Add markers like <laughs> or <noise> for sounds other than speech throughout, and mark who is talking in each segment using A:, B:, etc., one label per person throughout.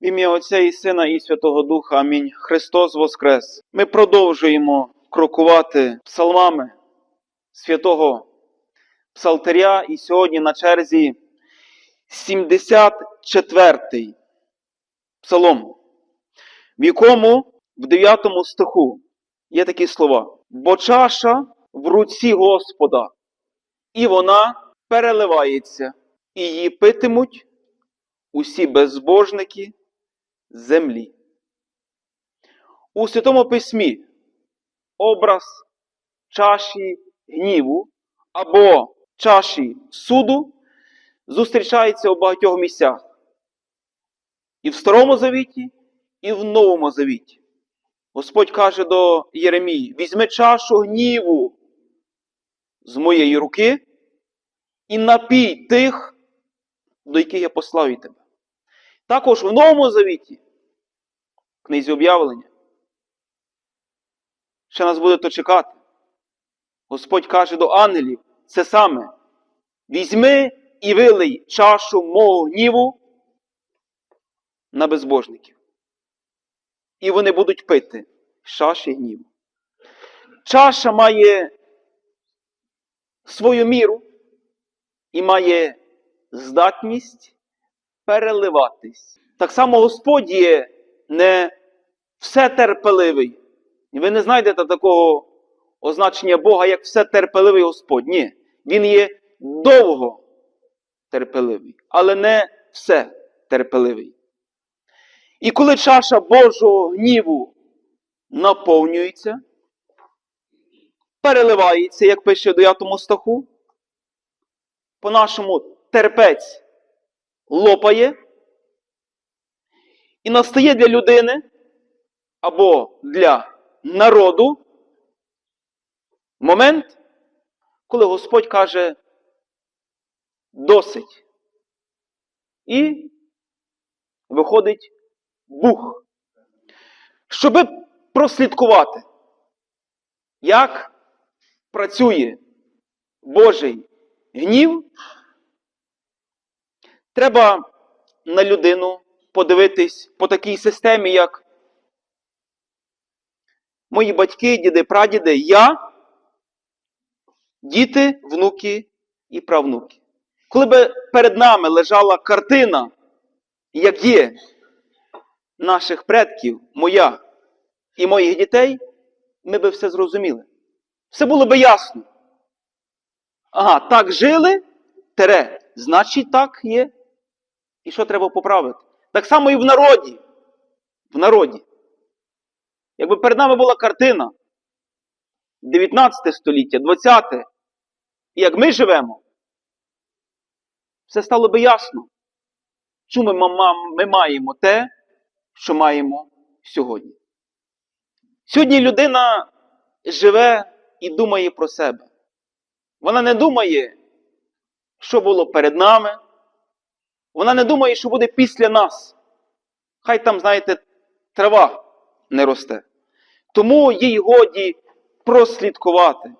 A: В ім'я Отця і Сина і Святого Духа. Амінь. Христос Воскрес. Ми продовжуємо крокувати псалмами святого Псалтаря, і сьогодні на черзі 74-й псалом, в якому в 9 стиху є такі слова: Бо чаша в руці Господа, і вона переливається, і її питимуть усі безбожники землі. У Святому Письмі образ чаші гніву або чаші суду зустрічається у багатьох місцях. І в Старому Завіті, і в Новому Завіті. Господь каже до Єремії: візьми чашу гніву з моєї руки і напій тих, до яких я послав тебе. Також в Новому Завіті, в книзі об'явлення, ще нас буде то чекати. Господь каже до ангелів це саме: візьми і вилий чашу мого гніву на безбожників. І вони будуть пити з чаші гніву. Чаша має свою міру і має здатність переливатись. Так само Господь є не все терпеливий. І ви не знайдете такого означення Бога, як все терпеливий Господь. Ні. Він є довго терпеливий, але не все терпеливий. І коли чаша Божого гніву наповнюється, переливається, як пише в 9 стаху, по-нашому терпець лопає, і настає для людини або для народу момент, коли Господь каже досить. І виходить бух. Щоби прослідкувати, як працює Божий гнів, треба на людину подивитись по такій системі, як мої батьки, діди, прадіди, я, діти, внуки і правнуки. Коли би перед нами лежала картина, як є наших предків, моя і моїх дітей, ми би все зрозуміли. Все було би ясно. Ага, так жили, тере, значить так є. І що треба поправити? Так само і в народі. В народі. Якби перед нами була картина 19 століття, 20, і як ми живемо, все стало би ясно. Чому ми, ми маємо те, що маємо сьогодні? Сьогодні людина живе і думає про себе. Вона не думає, що було перед нами. Вона не думає, що буде після нас. Хай там, знаєте, трава не росте. Тому їй годі прослідкувати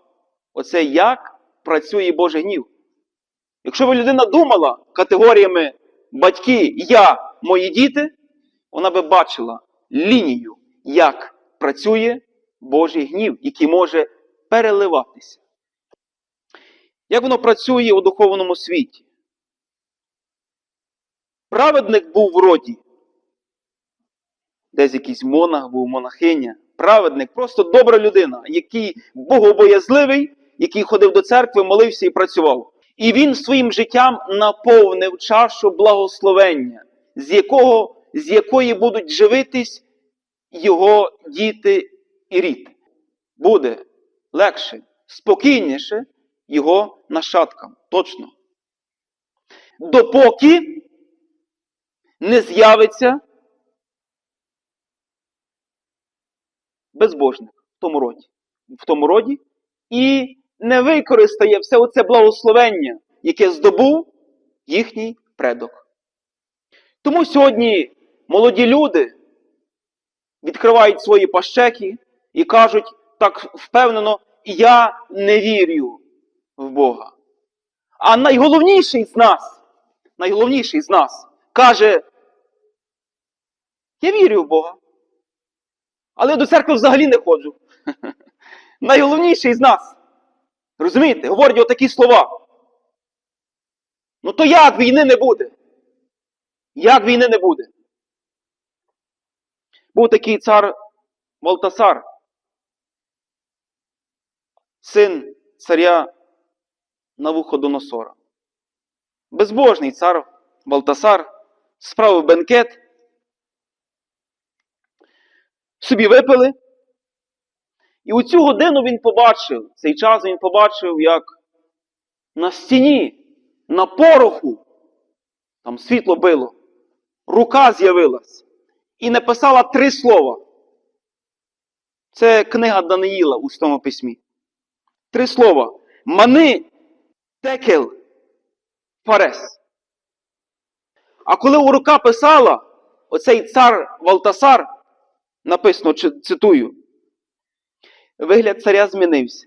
A: оце, як працює Божий гнів. Якщо би людина думала категоріями батьки, я, мої діти, вона би бачила лінію, як працює Божий гнів, який може переливатися. Як воно працює у духовному світі? Праведник був в роді. Десь якийсь монах був монахиня. Праведник, просто добра людина, який богобоязливий, який ходив до церкви, молився і працював. І він своїм життям наповнив чашу благословення, з, якого, з якої будуть живитись його діти і рід. Буде легше, спокійніше його нащадкам. Точно. Допоки не з'явиться безбожник в тому роді, в тому роді і не використає все оце благословення, яке здобув їхній предок. Тому сьогодні молоді люди відкривають свої пащеки і кажуть так впевнено, я не вірю в Бога. А найголовніший з нас, найголовніший з нас каже, Я вірю в Бога. Але до церкви взагалі не ходжу. <laughs> Найголовніший з нас. Розумієте? Говорять отакі слова. Ну то як війни не буде? Як війни не буде? Був такий цар Валтасар, син царя Навуходоносора. Безбожний цар Валтасар справив бенкет. Собі випили. І у цю годину він побачив, цей час він побачив, як на стіні, на пороху, там світло било, рука з'явилась і написала три слова. Це книга Даниїла у Святому письмі. Три слова. Мани, текел, фарес. А коли у рука писала, оцей цар Валтасар, написано, цитую, вигляд царя змінився.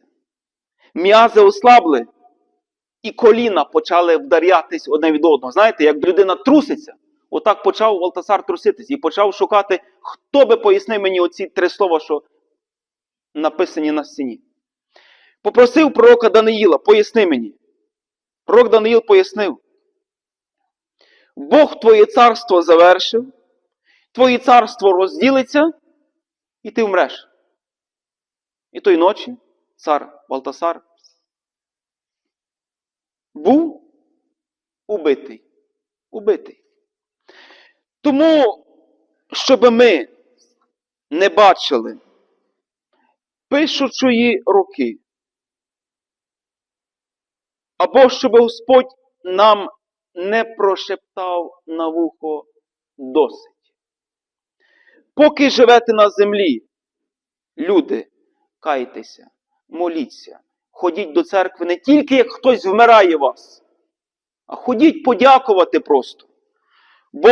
A: М'язи ослабли, і коліна почали вдарятись одне від одного. Знаєте, як людина труситься, отак почав Валтасар труситись і почав шукати, хто би пояснив мені оці три слова, що написані на стіні. Попросив пророка Даниїла, поясни мені. Пророк Даниїл пояснив. Бог твоє царство завершив, твоє царство розділиться, і ти вмреш. І той ночі цар Валтасар був убитий. Убитий. Тому, щоб ми не бачили пишучої руки, або щоб Господь нам не прошептав на вухо досить. Поки живете на землі, люди, кайтеся, моліться, ходіть до церкви не тільки як хтось вмирає вас, а ходіть подякувати просто. Бо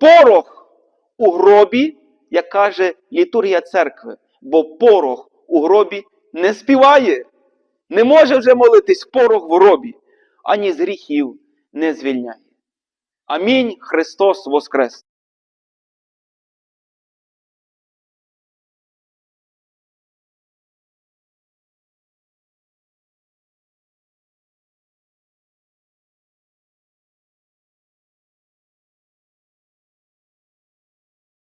A: порох у гробі, як каже літургія церкви, бо порох у гробі не співає, не може вже молитись порох в гробі, ані з гріхів не звільняє. Амінь. Христос Воскрес!